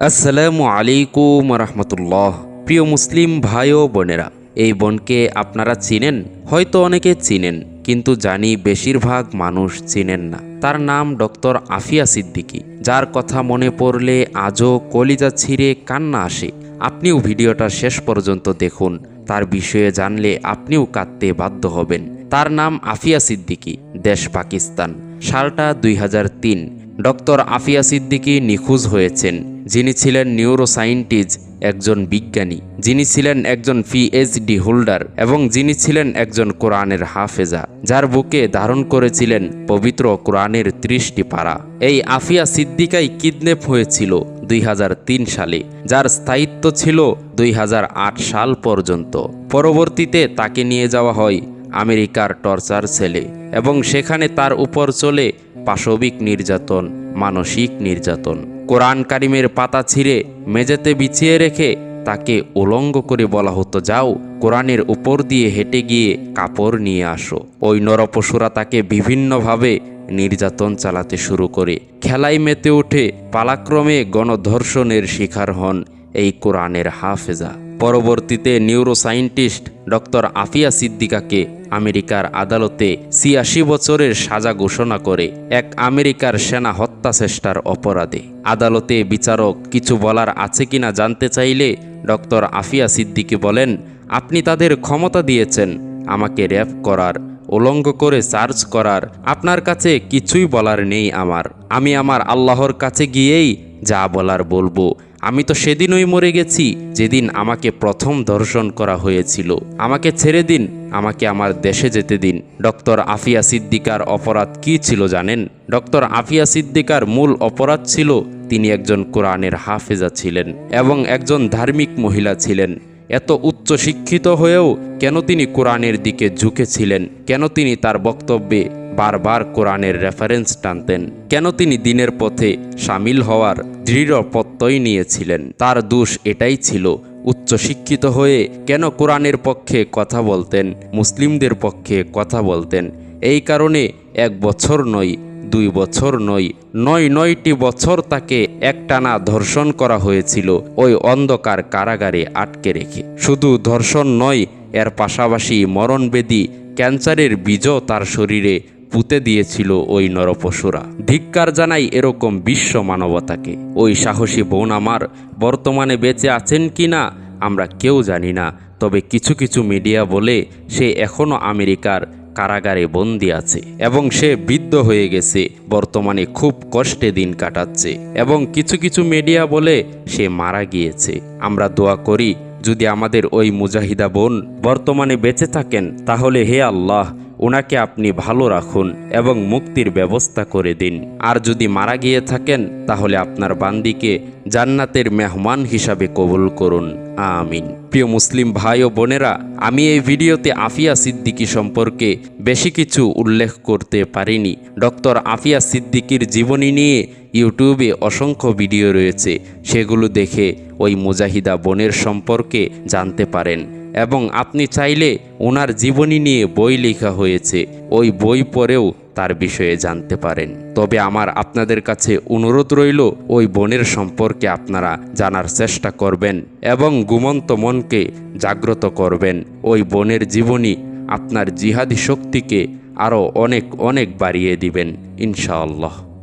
আসসালামু আলাইকুম রহমতুল্লাহ। প্রিয় মুসলিম ভাই ও বোনেরা, এই বোনকে আপনারা চিনেন? হয়তো অনেকে চিনেন, কিন্তু জানি বেশিরভাগ মানুষ চিনেন না। তার নাম ডক্টর আফিয়া সিদ্দিকী। যার কথা মনে পড়লে আজও কলিজা ছিঁড়ে কান্না আসে। আপনিও ভিডিওটা শেষ পর্যন্ত দেখুন। তার বিষয়ে জানলে আপনিও কাঁদতে বাধ্য হবেন। তার নাম আফিয়া সিদ্দিকী, দেশ পাকিস্তান। সালটা দুই হাজার তিন। ডক্টর আফিয়া সিদ্দিকী নিখোঁজ হয়েছেন। যিনি ছিলেন নিউরোসাইন্টিস্ট একজন বিজ্ঞানী। যিনি ছিলেন একজন পিএইচডি হোল্ডার এবং যিনি ছিলেন একজন কোরআনের হাফেজা, যার বুকে ধারণ করেছিলেন পবিত্র কোরআনের ত্রিশটি পারা। এই আফিয়া সিদ্দিকাই কিডন্যাপ হয়েছিল দুই হাজার তিন সালে, যার স্থায়িত্ব ছিল দুই হাজার আট সাল পর্যন্ত। পরবর্তীতে তাকে নিয়ে যাওয়া হয় আমেরিকার টর্চার সেলে এবং সেখানে তার উপর চলে পাশবিক নির্যাতন, মানসিক নির্যাতন। কোরআন কারিমের পাতা ছিঁড়ে, মেঝেতে বিছিয়ে রেখে তাকে উলঙ্গ করে বলা হতো, যাও, কোরআনের উপর দিয়ে হেঁটে গিয়ে কাপড় নিয়ে আসো। ওই নরপশুরা তাকে বিভিন্নভাবে নির্যাতন চালাতে শুরু করে। খেলায় মেতে উঠে পালাক্রমে গণধর্ষণের শিকার হন এই কোরআনের হাফেজা। পরবর্তীতে নিউরোসাইন্টিস্ট ডক্টর আফিয়া সিদ্দিকাকে আমেরিকার আদালতে ছিয়াশি বছরের সাজা ঘোষণা করে। এক আমেরিকার সেনা হত্যা চেষ্টার অপরাধে। আদালতে বিচারক কিছু বলার আছে কিনা জানতে চাইলে ডক্টর আফিয়া সিদ্দিকি বলেন, আপনি তাদের ক্ষমতা দিয়েছেন। আমাকে র্যাপ করার, উলঙ্গ করে চার্জ করার, আপনার কাছে কিছুই বলার নেই আমার। আমি আমার আল্লাহর কাছে গিয়েই যা বলার বলব। আমি তো সেদিনই মরে গেছি, যেদিন আমাকে প্রথম দর্শন করা হয়েছিল। আমাকে ছেড়ে দিন, আমাকে আমার দেশে যেতে দিন। ডক্টর আফিয়া সিদ্দিকার অপরাধ কি ছিল জানেন? ডক্টর আফিয়া সিদ্দিকার মূল অপরাধ ছিল তিনি একজন কোরআনের হাফেজা ছিলেন এবং একজন ধার্মিক মহিলা ছিলেন। এত উচ্চ শিক্ষিত হয়েও কেন তিনি কোরআনের দিকে ঝুঁকেছিলেন? কেন তিনি তার বক্তব্যে বারবার কোরআনের রেফারেন্স টানতেন? কেন তিনি দিনের পথে সামিল হওয়ার দৃঢ় প্রত্যয় নিয়েছিলেন। তার দোষ এটাই ছিল, উচ্চশিক্ষিত হয়ে কেন কোরআনের পক্ষে কথা বলতেন, মুসলিমদের পক্ষে কথা বলতেন? এই কারণে এক বছর নয়, দুই বছর নয় নয় নয়টি বছর তাকে একটানা ধর্ষণ করা হয়েছিল ওই অন্ধকার কারাগারে আটকে রেখে। শুধু ধর্ষণ নয়, এর পাশাপাশি মরণবেদী ক্যান্সারের বীজও তার শরীরে পুঁতে দিয়েছিল ওই নরপশুরা। ধিক্কার জানাই এরকম বিশ্ব মানবতাকে। ওই সাহসী বোন আমার বর্তমানে বেঁচে আছেন কি না, আমরা কেউ জানি না। তবে কিছু কিছু মিডিয়া বলে সে এখনও আমেরিকার কারাগারে বন্দি আছে এবং সে বৃদ্ধ হয়ে গেছে। বর্তমানে খুব কষ্টে দিন কাটাচ্ছে এবং কিছু কিছু মিডিয়া বলে সে মারা গিয়েছে। আমরা দোয়া করি, যদি আমাদের ওই মুজাহিদা বোন বর্তমানে বেঁচে থাকেন, তাহলে হে আল্লাহ ওনাকে আপনি ভালো রাখুন এবং মুক্তির ব্যবস্থা করে দিন। আর যদি মারা গিয়ে থাকেন, তাহলে আপনার বান্দিকে জান্নাতের মেহমান হিসাবে কবুল করুন। আমিন। প্রিয় মুসলিম ভাই ও বোনেরা, আমি এই ভিডিওতে আফিয়া সিদ্দিকী সম্পর্কে বেশি কিছু উল্লেখ করতে পারিনি। ডক্টর আফিয়া সিদ্দিকীর জীবনী নিয়ে ইউটিউবে অসংখ্য ভিডিও রয়েছে। সেগুলো দেখে ওই মুজাহিদা বোনের সম্পর্কে জানতে পারেন। এবং আপনি চাইলে ওনার জীবনী নিয়ে বই লেখা হয়েছে। ওই বই পড়েও তার বিষয়ে জানতে পারেন। তবে আমার আপনাদের কাছে অনুরোধ রইল, ওই বোনের সম্পর্কে আপনারা জানার চেষ্টা করবেন এবং গুমন্ত মনকে জাগ্রত করবেন। ওই বোনের জীবনী আপনার জিহাদি শক্তিকে আরও অনেক অনেক বাড়িয়ে দিবেন, ইনশাআল্লাহ।